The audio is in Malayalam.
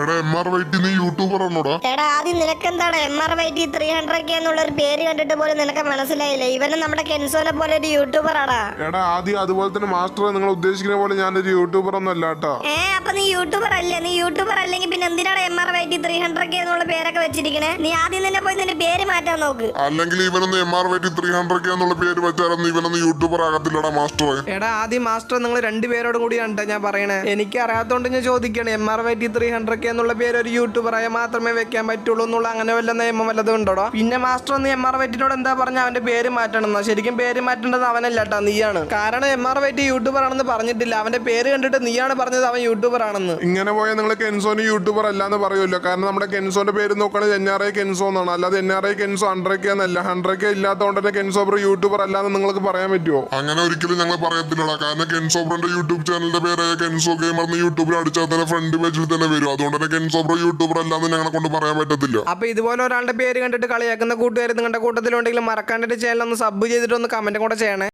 എടാ എം ആർ വൈറ്റി നീ യൂട്യൂബർ ആണോടാ? എടാ ആദ്യം നിനക്ക് എന്താണ് M R Y T three hundred K എന്നുള്ള ഒരു പേര് കണ്ടിട്ട് പോലും നിനക്ക് മനസ്സിലായില്ല? ഇവനും നമ്മുടെ കെൻസോനെ പോലെ ഒരു യൂട്യൂബർ ആടാ. എടാ ആദ്യം അതുപോലെ തന്നെ മാസ്റ്റർ നിങ്ങൾ ഉദ്ദേശിക്കുന്ന പോലെ ഞാനൊരു യൂട്യൂബർ ഒന്നും അല്ല കേട്ടോ. ഏ അപ്പൊ നീ യൂട്യൂബർ അല്ലേ? നീ യൂട്യൂബർ അല്ലെങ്കിൽ പിന്നെ എന്തിനാണ് M R Y T three hundred K എന്നുള്ള പേരൊക്കെ വെച്ചിരിക്കണേ? നീ ആദ്യം തന്നെ പോയി നിന്റെ പേര് മാറ്റാൻ നോക്ക്. അല്ലെങ്കിൽ ഇവനൊന്ന് M R Y T three hundred K എന്നുള്ള പേര് വെച്ചാലൊന്നും ഇവനൊന്ന് യൂട്യൂബർ ആകത്തില്ലടാ മാസ്റ്ററെ എടാ ആദ്യം മാസ്റ്റർ നിങ്ങൾ രണ്ടുപേരോടും കൂടിയാണ് ഞാൻ പറയണേ. എനിക്ക് അറിയാത്തോണ്ട് ഞാൻ ചോദിക്കണേ M R Y T three hundred K എന്നുള്ള പേര് ഒരു യൂട്യൂബറായ മാത്രമേ വെക്കാൻ പറ്റുള്ളൂ എന്നുള്ള അങ്ങനെ വല്ല നിയമം വല്ലതും ഉണ്ടോടോ? പിന്നെ മാസ്റ്റർ ഒന്ന് എം ആർ വൈറ്റിനോട് എന്താ പറഞ്ഞ അവന്റെ പേര് മാറ്റണം എന്നോ? ശരിക്കും പേര് മാറ്റേണ്ടത് അവനല്ല കേട്ടോ നീയാണ്. കാരണം എം ആർ വെറ്റി യൂട്യൂബർ ആണെന്ന് പറഞ്ഞിട്ടില്ല. അവന്റെ പേര് കണ്ടിട്ട് നീയാണ് പറഞ്ഞത് അവൻ യൂട്യൂബർ ആണെന്ന്. ഇങ്ങനെ പോയാൽ നിങ്ങൾ കെൻസോന് യൂട്യൂബർ അല്ലാന്ന് പറയുമല്ലോ. കാരണം നമ്മുടെ കെൻസോന്റെ പേര് നോക്കുകയാണെങ്കിൽ എൻ ആർ ഐ കെൻസോ എന്നാണ്. അല്ലാതെ N R I Kenzo hundred K എന്നല്ല. ഹൺഡ്രഡ് കെ ഇല്ലാത്തതുകൊണ്ട് തന്നെ കെൻസോബർ ബ്രോ യൂട്യൂബർ അല്ലാന്ന് നിങ്ങൾക്ക് പറയാൻ പറ്റുമോ അങ്ങനെ ഒരിക്കലും ഞങ്ങൾ പറയത്തില്ലടാ കാരണം കെൻസോബ്രന്റെ യൂട്യൂബ് ചാനലിന്റെ പേരായ കെൻസോ ഗെയിമർ എന്ന് യൂട്യൂബിൽ അടിച്ചാൽ തന്നെ ഫ്രണ്ട് പേജിൽ തന്നെ വരും. അതുകൊണ്ട് തന്നെ കെൻസോബ്രോ യൂട്യൂബർ അല്ലാന്ന് ഞങ്ങളെ കൊണ്ട് പറയാൻ പറ്റത്തില്ല. അപ്പൊ ഇതുപോലെ ഒരാളുടെ പേര് കണ്ടിട്ട് കളിയാക്കുന്ന കൂട്ടുകാർ നിങ്ങളുടെ കൂട്ടത്തിലുണ്ടെങ്കിൽ മറക്കാണ്ട് ചാനൽ ഒന്ന് സബ് ചെയ്തിട്ട് ഒന്ന് കമന്റ് കൂടെ ചെയ്യണേ.